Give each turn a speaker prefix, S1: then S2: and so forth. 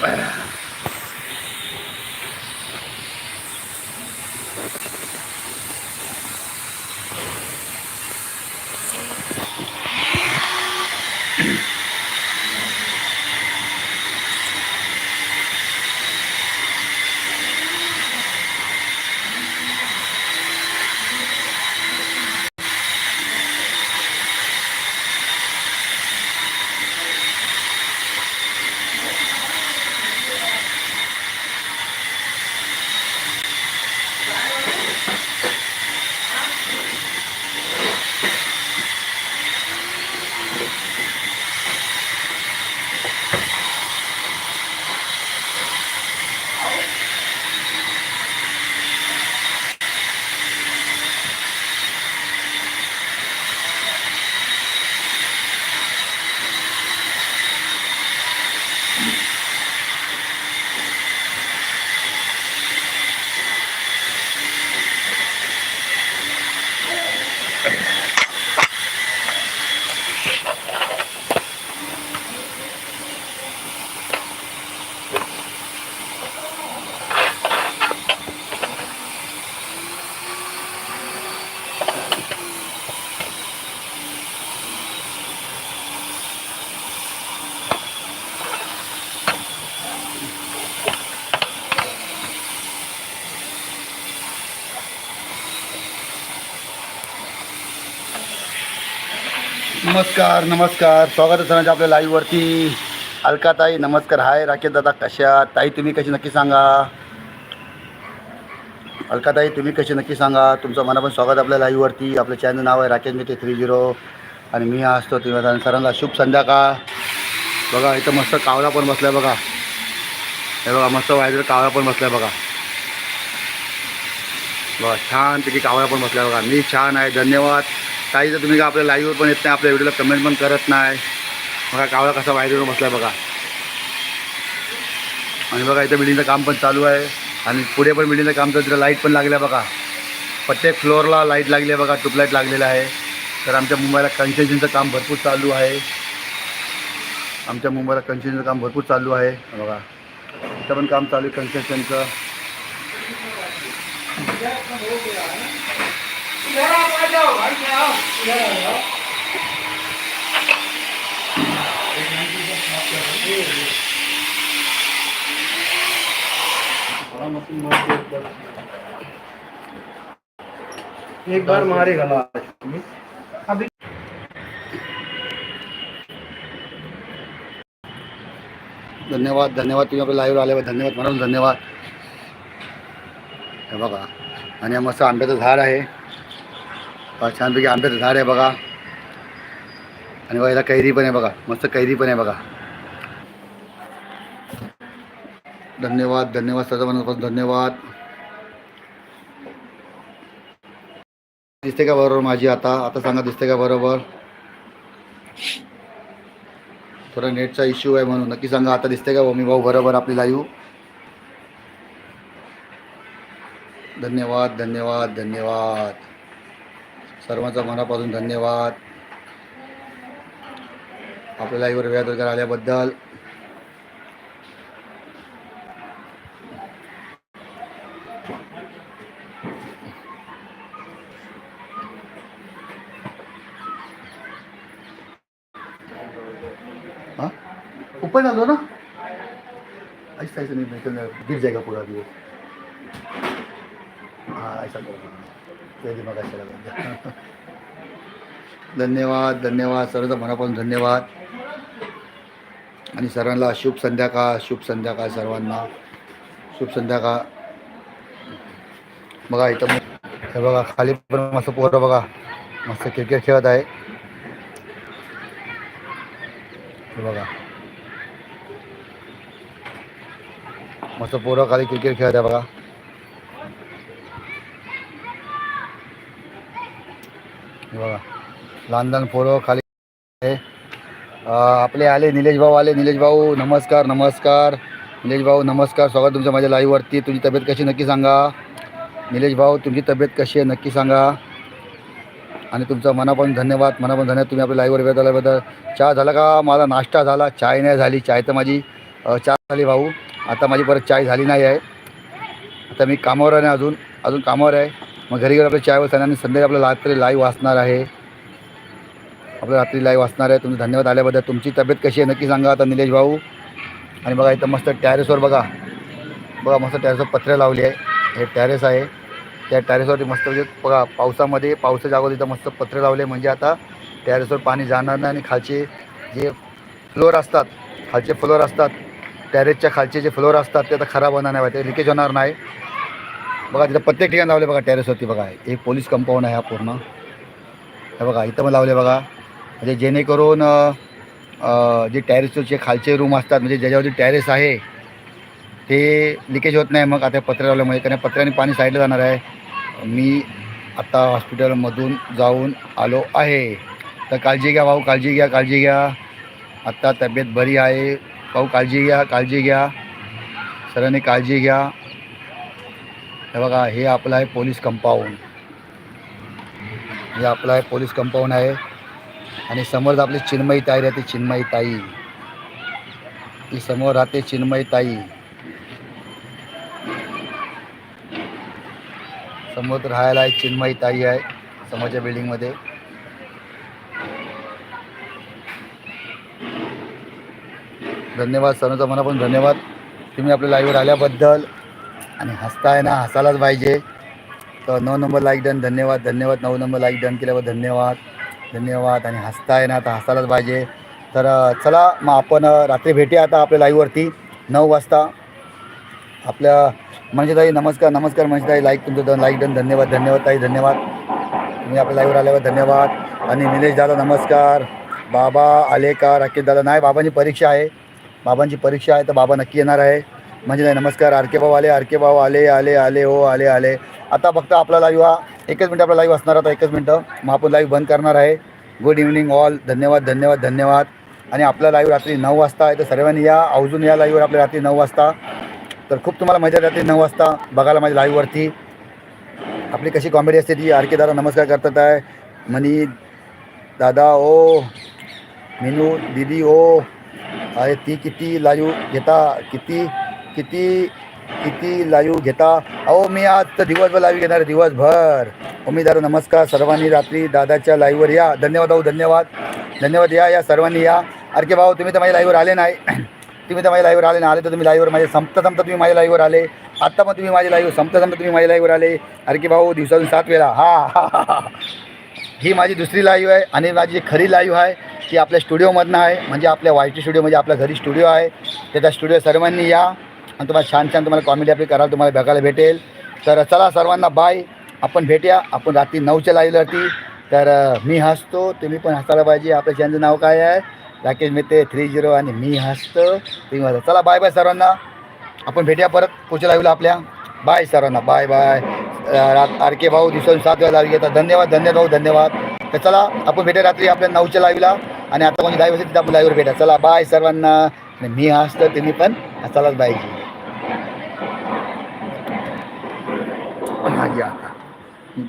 S1: Well, नमस्कार नमस्कार. स्वागत आहे सरांच्या आपल्या लाईव्हवरती अलका ताई नमस्कार. हाय राकेश दादा कशा ताई तुम्ही कशी नक्की सांगा? अलका ताई तुम्ही कशी नक्की सांगा? तुमचं मनापासून स्वागत आहे आपल्या लाईव्हवरती आपलं चॅनल नाव आहे राकेश मिते थ्री झिरो आणि मी हा असतो तुम्ही सरांना. शुभ संध्याकाळ बघा इथं मस्त कावळा पण बसला आहे बघा. हे बघा मस्त वायदर कावळा पण बसला आहे बघा. बघा छानपैकी कावळा पण बसला आहे बघा. मी छान आहे. धन्यवाद. काही तर तुम्ही का आपल्या लाईव्हवर पण येत नाही आपल्या व्हिडिओला कमेंट पण करत नाही. बघा कावळा कसा वायरीवर बसला बघा. आणि बघा इथं बिल्डिंगचं काम पण चालू आहे. आणि पुढे पण बिल्डिंगचं काम चालू तिथं लाइट पण लागल्या बघा. प्रत्येक फ्लोअरला लाइट लागली आहे बघा ट्यूबलाईट लागलेलं आहे. तर आमच्या मुंबईला कन्स्ट्रक्शनचं काम भरपूर चालू आहे. आमच्या मुंबईला कन्स्ट्रक्शनचं काम भरपूर चालू आहे. बघा. इथं पण काम चालू आहे कन्स्ट्रक्शनचं
S2: एक बार मारेगा अभी
S1: धन्यवाद धन्यवाद तुम्ही आपल्या लाईव्ह धन्यवाद म्हणून धन्यवाद। हे बघा आणि झाड बघा, छानपैकी आंब्याचं झाड आहे बघा आणि बघा याला कैरी पण आहे बघा मस्त कैरी पण आहे बघा धन्यवाद धन्यवाद सर्व मनापासून धन्यवाद। दिसते का बरोबर माझी आता आता सांगा दिसते का बरोबर। थोडा नेटचा इश्यू आहे म्हणून नक्की सांगा आता दिसते का मी भाऊ बरोबर आपली लाईव्ह धन्यवाद धन्यवाद धन्यवाद। सर्वांचा मनापासून धन्यवाद. आपल्या लाईव्हवर वेळ वगैरे आल्याबद्दल. हाँ? आलो ना? ऐसा ऐसा नहीं निकल गिर जाएगा पूरा दिवस वो हाँ ऐसा करो धन्यवाद धन्यवाद. सर्वांचा मनापासून धन्यवाद. आणि सर्वांना शुभ संध्याकाळ शुभ संध्याकाळ सर्वांना. शुभ संध्याकाळ. बघा इथं मग- हे बघा खाली पण मस्त पोरं बघा. मस्त क्रिकेट खेळत आहे. हे बघा. मस्त पोरं खाली क्रिकेट खेळत आहे बघा. बघा. लहान लहान पोरं खाली आहे. आपले आले निलेश भाऊ आले. निलेश भाऊ नमस्कार नमस्कार. निलेश भाऊ नमस्कार. स्वागत तुमच्या माझ्या लाईव्हवरती तुमची तब्येत कशी नक्की सांगा. निलेश भाऊ तुमची तब्येत कशी आहे नक्की सांगा. आणि तुमचं मनापासून धन्यवाद. मनापासून धन्यवाद. तुम्ही आपल्या लाईव्हवर वेळ आल्याबद्दल. चहा झाला का? माझा नाश्ता झाला. चाय नाही झाली. चाय तर माझी चहा झाली भाऊ. आता माझी परत चाय झाली नाही आहे. आता मी कामावर आहे ना अजून. अजून कामावर आहे. मग घरी गेलं आपल्या चायवर आणि संध्याकाळी आपलं रात्री लाईव्ह वाचणार आहे. आपलं रात्री लाईव्ह वाचणार आहे. तुमचं धन्यवाद आल्याबद्दल. तुमची तब्येत कशी आहे नक्की सांगा आता निलेश भाऊ. आणि बघा इथं मस्त टॅरेसवर बघा. बघा मस्त टॅरेसवर पत्रे लावली आहे. हे टॅरेस आहे. त्या टॅरेसवरती मस्त म्हणजे बघा पावसामध्ये पावसाच्या अगोदर इथं मस्त पत्रे लावले म्हणजे आता टॅरेसवर पाणी जाणार नाही आणि खालचे जे फ्लोअर असतात खालचे फ्लोअर असतात टॅरेसच्या खालचे जे फ्लोअर असतात ते आता खराब होणार नाही. ते लिकेज होणार नाही. बघा तिथं प्रत्येक ठिकाणी लावले बघा टेरेसवरती बघा. हे पोलीस कंपाऊंड आहे हा पूर्ण. हे बघा इथं पण लावले बघा. म्हणजे जेणेकरून जे टॅरेसचे खालचे रूम असतात म्हणजे ज्याच्यावरती टॅरेस आहे ते लिकेज होत नाही. मग आता पत्रे लावल्यामुळे कारण पत्र्याने पाणी साईडला जाणार आहे. मी आत्ता हॉस्पिटलमधून जाऊन आलो आहे. तर काळजी घ्या भाऊ काळजी घ्या काळजी घ्या. आत्ता तब्येत बरी आहे. भाऊ काळजी घ्या काळजी घ्या. सर्वांनी काळजी घ्या. हे बघा हे आपलं आहे पोलीस कंपाऊंड. हे आपलं आहे पोलीस कंपाऊंड आहे. आणि समोर आपली चिन्मयी ताई राहते चिन्मयी ताई. ती समोर राहते चिन्मयी ताई. समोर राहायला आहे चिन्मयी ताई आहे समोरच्या बिल्डिंगमध्ये धन्यवाद सर्वांचा मनापासून धन्यवाद. तुम्ही आपल्या लाईव्हवर आल्याबद्दल आणि हसताय ना हसायलाच पाहिजे. तर नऊ नंबर लाईक डन धन्यवाद धन्यवाद. नऊ नंबर लाईक डन केल्यावर धन्यवाद धन्यवाद. आणि हसताय ना तर हसायलाच पाहिजे. तर चला मग आपण रात्री भेटूया आता आपल्या लाईव्हवरती नऊ वाजता. आपल्या म्हणजे ताई नमस्कार नमस्कार म्हणजे ताई लाईक तुमचं लाईक डन धन्यवाद धन्यवाद ताई धन्यवाद. तुम्ही आपल्या लाईव्हवर आल्यावर धन्यवाद. आणि निलेश दादा नमस्कार. बाबा आले का राकेश दादा. नाही बाबांची परीक्षा आहे. बाबांची परीक्षा आहे तर बाबा नक्की येणार आहे. म्हणजे नाही नमस्कार आर के भाऊ आले आर के भाऊ आले आले आले हो आले आले. आता फक्त आपला लाईव्ह हा एकच मिनटं आपला लाईव्ह असणार आता एकच मिनटं. मग आपण लाईव्ह बंद करणार आहे. गुड इव्हनिंग ऑल धन्यवाद धन्यवाद धन्यवाद. आणि आपला लाईव्ह रात्री नऊ वाजता आहे तर सर्वांनी या. अवजून या लाईव्हवर आपल्या रात्री नऊ वाजता. तर खूप तुम्हाला मजा रात्री नऊ वाजता. बघायला माझ्या लाईव्हवरती आपली कशी कॉमेडी असते ती आर के दादा नमस्कार करतात आहे. मनी दादा ओ. मिनू दीदी ओ. अरे ती किती लाईव घेता किती? किती किती लाईव घेता? अहो मी आज तर दिवसभर लाईव्ह घेणार दिवसभर. उमेदवार मी नमस्कार. सर्वांनी रात्री दादाच्या लाईव्हवर या. धन्यवाद भाऊ धन्यवाद. धन्यवाद या या सर्वांनी या. अरे भाऊ तुम्ही तर माझ्या लाईव्हवर आले नाही. तुम्ही तर माझ्या लाईव्हवर आले नाही. आले तर तुम्ही लाईव्हवर माझे संपता संपता तुम्ही माझ्या लाईव्हवर आले. आत्ता पण तुम्ही माझ्या लाईव्ह संपता संपता तुम्ही माझ्या लाईव्हवर आले. अरे की भाऊ दिवसातून सात वेळा. हा हा हा ही. माझी दुसरी लाईव्ह आहे आणि माझी जी खरी लाईव्ह आहे ती आपल्या स्टुडिओमधनं आहे. म्हणजे आपल्या वाय टी स्टुडिओ म्हणजे आपल्या घरी स्टुडिओ आहे. त्या स्टुडिओ सर्वांनी या. आणि तुम्हाला छान छान तुम्हाला कॉमेडी आपली करायला तुम्हाला बघायला भेटेल. तर चला सर्वांना बाय आपण भेटूया. आपण रात्री नऊच्या लाईव्हवरती तर मी हसतो तुम्ही पण हसायला पाहिजे. आपल्या चॅनलचं नाव काय आहे? राकेश मेते थ्री झिरो आणि मी हसतो. तुम्ही हसतो चला बाय बाय सर्वांना. आपण भेटूया परत पुढच्या लाईव्हला आपल्या. बाय सर्वांना. बाय बाय रात आर के भाऊ दिसून सात वेळा लाईव्ह घेतात धन्यवाद धन्यवाद भाऊ धन्यवाद. तर चला आपण भेटूया रात्री आपल्या नऊच्या लाईव्हला आणि आता कोणी लाईव्ह असेल तिथे आपण लाईव्हवर भेटा चला बाय सर्वांना. आणि मी हसतो तुम्ही पण हसायलाच पाहिजे. हा, या.